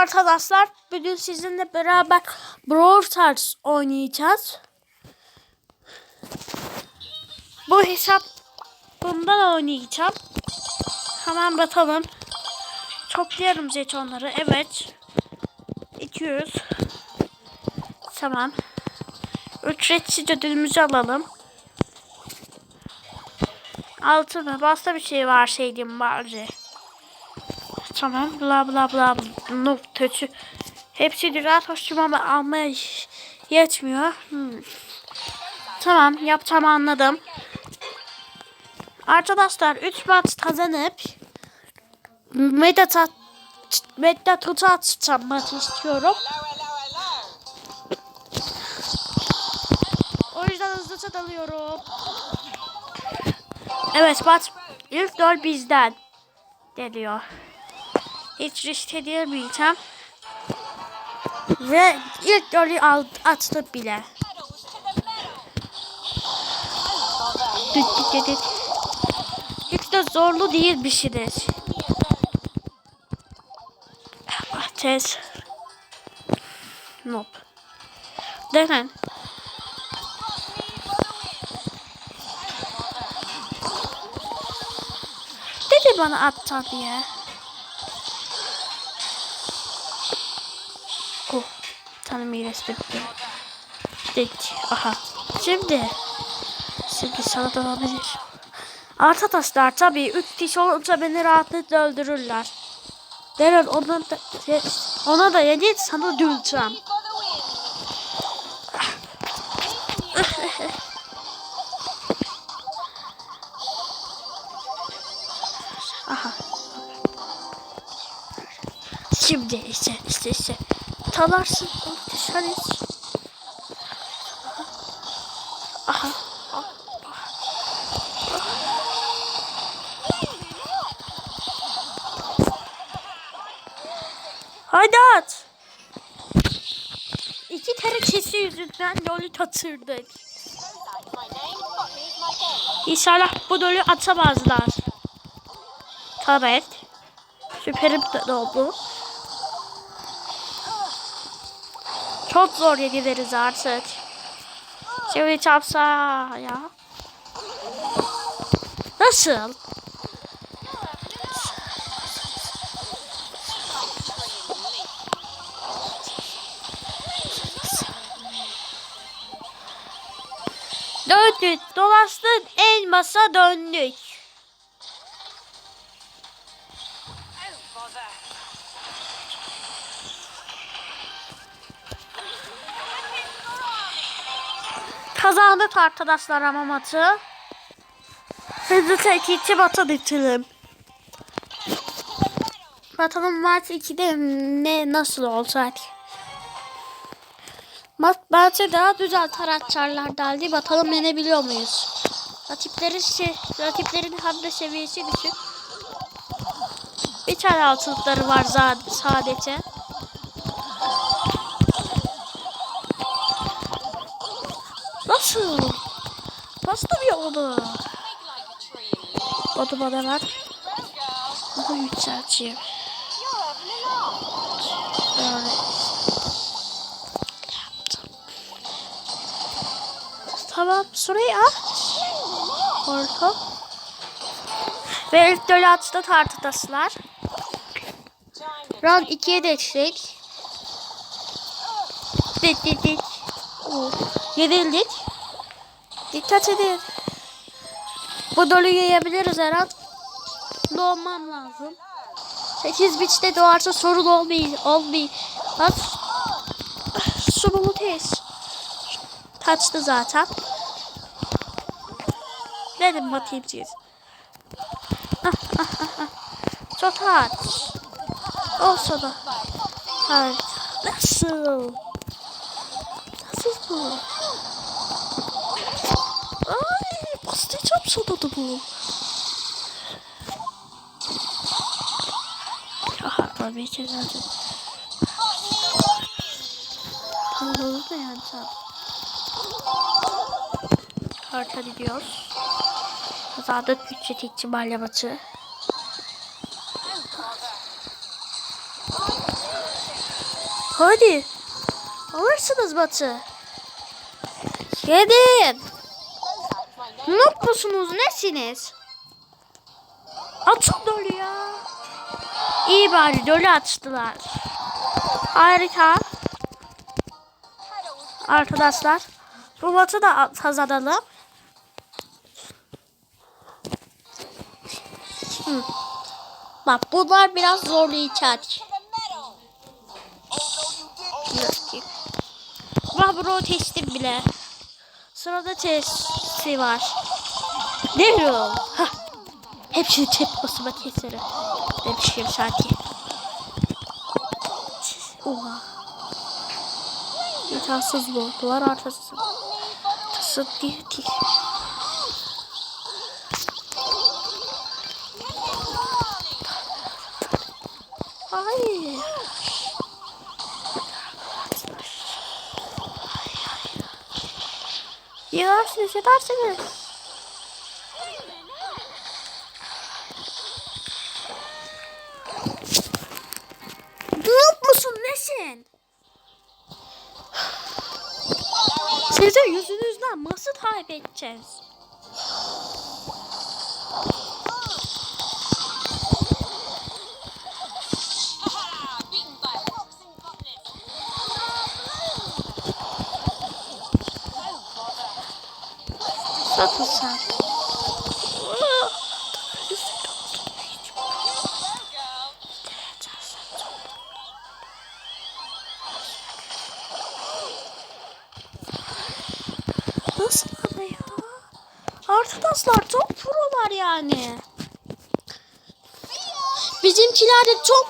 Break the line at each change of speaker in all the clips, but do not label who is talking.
arkadaşlar. Bugün sizinle beraber Brawl Stars oynayacağız. Bu hesap bundan oynayacağım. Hemen bakalım. Toplayalım jetonları. Evet. 200. Tamam. Ücretsiz ödülümüzü alalım. Altı mı? Başka bir şey var şeydim bari. Tamam bla bla bla noktacı. Hepsi güzel hoşçum ama almaya yetmiyor. Hmm. Tamam yapacağım anladım. Arkadaşlar 3 maç kazanıp Medata Medata atacağım maç istiyorum. O yüzden hızlıca dalıyorum. Evet maç ilk gol bizden geliyor. Hiç risk edemeyeceğim. Ve ilk golü attık bile. Hiç de zorlu değil bir şeydir. Ateş. Nope. Denen. Dedi bana aptal diye. Tanrım iyileşti. Dik. Aha. Şimdi. Şimdi sana da olabilir. Arkadaşlar tabii 3 kişi olunca beni rahatlıkla öldürürler. Deren ona da, ona da yedi sana düleceğim. Aha. Şimdi işte işte işte. Talarsın. Dışarı. Aha. Hadi at. İki yüzünden golü kaçırdık. İnşallah bu golü atamazlar. Tabii. Süperim de oldu. Çok zor yenileriz artık. Şimdi çarpsa ya. Nasıl? Döndük, dolaştık, elmasa döndük. Kazandık arkadaşlar ama maçı. Hızlı tekici maça bitirelim. Bakalım maç 2'de ne nasıl olacak? Maç bence daha güzel taraftarlar geldi. Bakalım yenebiliyor muyuz? Rakiplerin, şey, rakiplerin hamle seviyesi düşük. Bir tane altılıkları var sadece. Nasıl bir oldu? Da bana ver. Daha yükselteyim. Böyle. Tamam şurayı aç. Orta. Ve ilk dölü açtı tartıdasılar. Round 2'ye geçtik. Dik dik. Oo. Yenildik. Dikkat edin. Bu dolu yiyebiliriz her an. Doğmam lazım. 8 biçte doğarsa sorun olmayı olmayı. Bak. Sorumlu tez. Kaçtı zaten. Dedim bakayım siz. Ah, ah, ah, ah. Çok aç. Olsa da. Evet. Nasıl? Nasıl bu? Da bu. Aha, tabii ki zaten. Kanalı da yani tabii. Harita gidiyoruz. Zaten bütçe ihtimalle maçı. Hadi. Alırsınız Batı. Gidin. Noob? Nesiniz? Atın dolu ya. İyi bari dolu açtılar. Harika. Arkadaşlar. Bu maçı da kazanalım. Bak bunlar biraz zorlayacak. Bak bunu testim bile. Sırada testi var. Ne diyor? Hah. Hepsini çek basıma keserim. Demişim sanki. Oha. İtarsız bu. Duvar artısı. Tası değil değil. Ay. Yersiniz, yersiniz. Noob musun nesin? Sizin yüzünüzden nasıl kaybedeceğiz? Satın sen. Nasıl ama ya? Arkadaşlar çok prolar yani. Bizimkiler de çok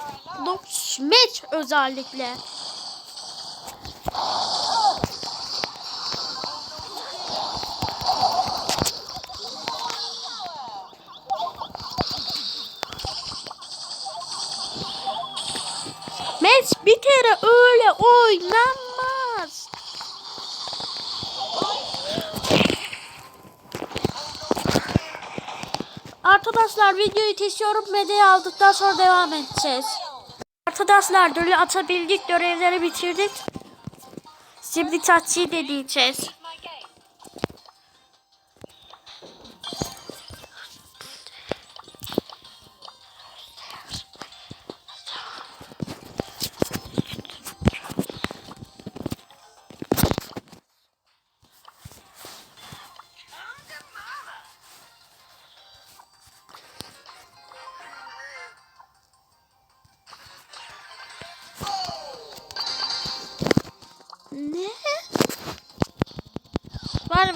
match özellikle. Match bir kere öyle oynanmaz. Arkadaşlar videoyu kesiyorum. Medyayı aldıktan sonra devam edeceğiz. Arkadaşlar dölü atabildik. Görevleri bitirdik. Şimdi tatsiyi deneyeceğiz.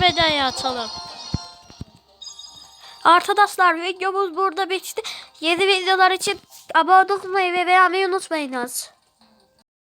Vedayı atalım. Arkadaşlar videomuz burada bitti. Yeni videolar için abone olmayı ve beğenmeyi unutmayınız.